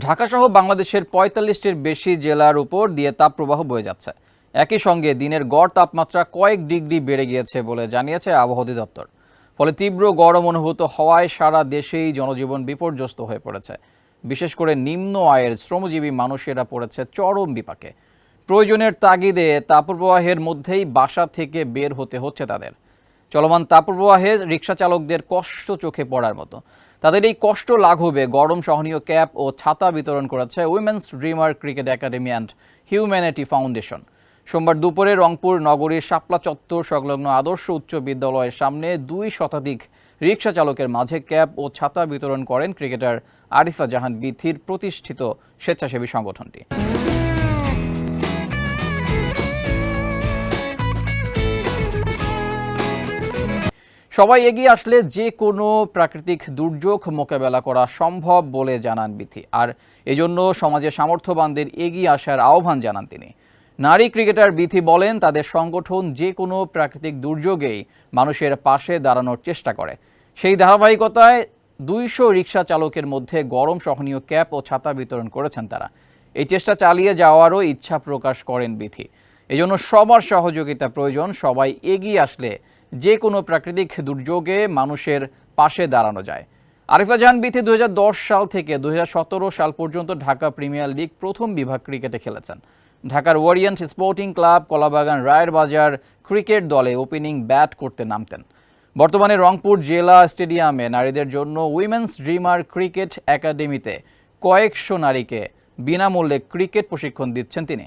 ঢাকাসহ বাংলাদেশের পঁয়তাল্লিশটির বেশি জেলার উপর দিয়ে তাপপ্রবাহ বয়ে যাচ্ছে। একই সঙ্গে দিনের গড় তাপমাত্রা কয়েক ডিগ্রি বেড়ে গিয়েছে বলে জানিয়েছে আবহাওয়া অধিদপ্তর। ফলে তীব্র গরম অনুভূত হওয়ায় সারা দেশেই জনজীবন বিপর্যস্ত হয়ে পড়েছে। বিশেষ করে নিম্ন আয়ের শ্রমজীবী মানুষেরা পড়েছে চরম বিপাকে। প্রয়োজনের তাগিদে তাপপ্রবাহের মধ্যেই বাসা থেকে বের হতে হচ্ছে তাদের। চলমান তাপপ্রবাহে রিক্সা চালকদের কষ্ট চোখে পড়ার মতো। তাদের এই কষ্ট লাঘবে, গরম সহনীয় ক্যাপ ও ছাতা বিতরণ করেছে women's dreamer cricket academy and humanity foundation. সোমবার দুপুরে রংপুর নগরীর শাপলা চত্বর সংলগ্ন আদর্শ উচ্চ বিদ্যালয়ের সামনে দুই শতাধিক রিক্সা চালকের মাঝে ক্যাপ ও ছাতা বিতরণ করেন ক্রিকেটার আরিফা জাহান বিথির প্রতিষ্ঠিত স্বেচ্ছাসেবী সংগঠনটি। সবাই এগিয়ে আসলে যে কোনো প্রাকৃতিক দুর্যোগ মোকাবেলা করা সম্ভব বলে জানান বিথি। আর এজন্য সমাজের সামর্থ্যবানদের এগিয়ে আসার আহ্বান জানান তিনি। নারী ক্রিকেটার বিথি বলেন, তাদের সংগঠন যে কোনো প্রাকৃতিক দুর্যোগেই মানুষের পাশে দাঁড়ানোর চেষ্টা করে। সেই ধারাবাহিকতায় দুইশো রিক্সা চালকের মধ্যে গরম সহনীয় ক্যাপ ও ছাতা বিতরণ করেছেন তারা। এই চেষ্টা চালিয়ে যাওয়ারও ইচ্ছা প্রকাশ করেন বিথি। এজন্য সবার সহযোগিতা প্রয়োজন, সবাই এগিয়ে আসলে যে কোনো প্রাকৃতিক দুর্যোগে মানুষের পাশে দাঁড়ানো যায়। আরিফা জাহান বিথি দু হাজার দশ সাল থেকে দুই হাজার সতেরো সাল পর্যন্ত ঢাকা প্রিমিয়ার লিগ প্রথম বিভাগ ক্রিকেটে খেলেছেন। ঢাকার ওয়ারিয়েন্ট স্পোর্টিং ক্লাব কলাবাগান রায়ের বাজার ক্রিকেট দলে ওপেনিং ব্যাট করতে নামতেন। বর্তমানে রংপুর জেলা স্টেডিয়ামে নারীদের জন্য উইমেন্স ড্রিমার ক্রিকেট একাডেমিতে কয়েকশো নারীকে বিনামূল্যে ক্রিকেট প্রশিক্ষণ দিচ্ছেন তিনি।